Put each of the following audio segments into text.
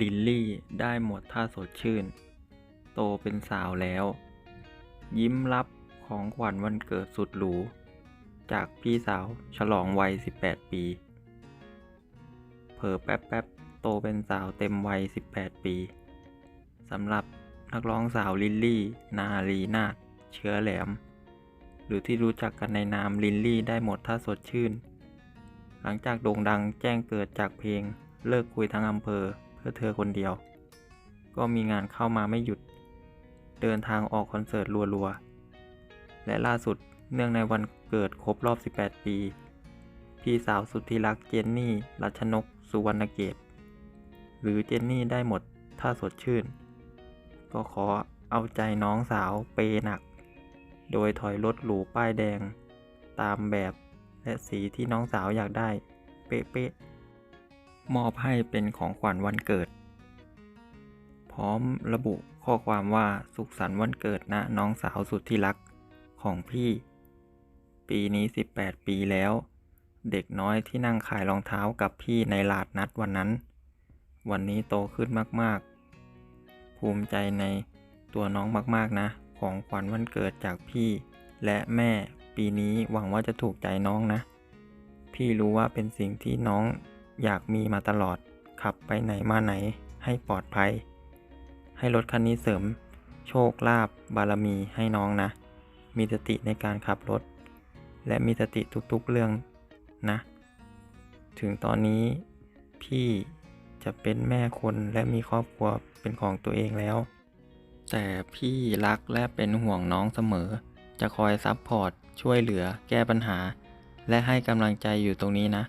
ลินลี่ได้หมดท่าสดชื่น โตเป็นสาวแล้ว ยิ้มรับของขวัญวันเกิดสุดหรู จากพี่สาวฉลองวัย 18 ปี เผลอแป๊บแป๊บๆโตเป็นสาวเต็มวัย 18 ปีสำหรับนักร้องสาวลินลี่ นาลีนาถเชื้อแหลม หรือที่รู้จักกันในนามลินลี่ได้หมดท่าสดชื่น หลังจากโด่งดังแจ้งเกิดจากเพลงเลิกคุยทั้งอำเภอ พื่อเธอคนเดียว ก็มีงานเข้ามาไม่หยุด เดินทางออกคอนเสิร์ตรัวๆ และล่าสุดเนื่องในวันเกิดครบรอบ 18 ปี พี่สาวสุดที่รักเจนนี่ รัชนก สุวรรณเกต หรือเจนนี่ได้หมดท่าสดชื่น ก็ขอเอาใจน้องสาวเปย์หนัก โดยถอยรถหรูป้ายแดง ตามแบบและสีที่น้องสาวอยากได้ เป๊ะๆ มอบให้เป็นของขวัญวันเกิด พร้อมระบุข้อความว่าสุขสันต์วันเกิดนะน้องสาวสุดที่รักของพี่ ปีนี้ 18 ปีแล้ว เด็กน้อยที่นั่งขายรองเท้ากับพี่ในลาดนัดวันนั้น วันนี้โตขึ้นมากๆ ภูมิใจในตัวน้องมากๆนะ ของขวัญวันเกิดจากพี่และแม่ปีนี้หวังว่าจะถูกใจน้องนะ พี่รู้ว่าเป็นสิ่งที่น้อง อยากมีมาตลอด ขับไปไหนมาไหนให้ปลอดภัย ให้รถคันนี้เสริม โชคลาภบารมีให้น้องนะ มีสติในการขับรถ และมีสติทุกๆเรื่องนะ ถึงตอนนี้พี่จะเป็นแม่คนและมีครอบครัวเป็นของตัวเองแล้ว แต่พี่รักและเป็นห่วงน้องเสมอ จะคอยซัพพอร์ตช่วยเหลือแก้ปัญหา และให้กำลังใจอยู่ตรงนี้นะ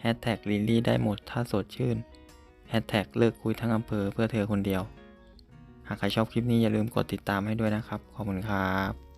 แฮชแท็กลิลลี่ได้หมดถ้าสดชื่นแฮชแท็กเลิกคุยทั้งอำเภอเพื่อเธอคนเดียว หากใครชอบคลิปนี้อย่าลืมกดติดตามให้ด้วยนะครับ ขอบคุณครับ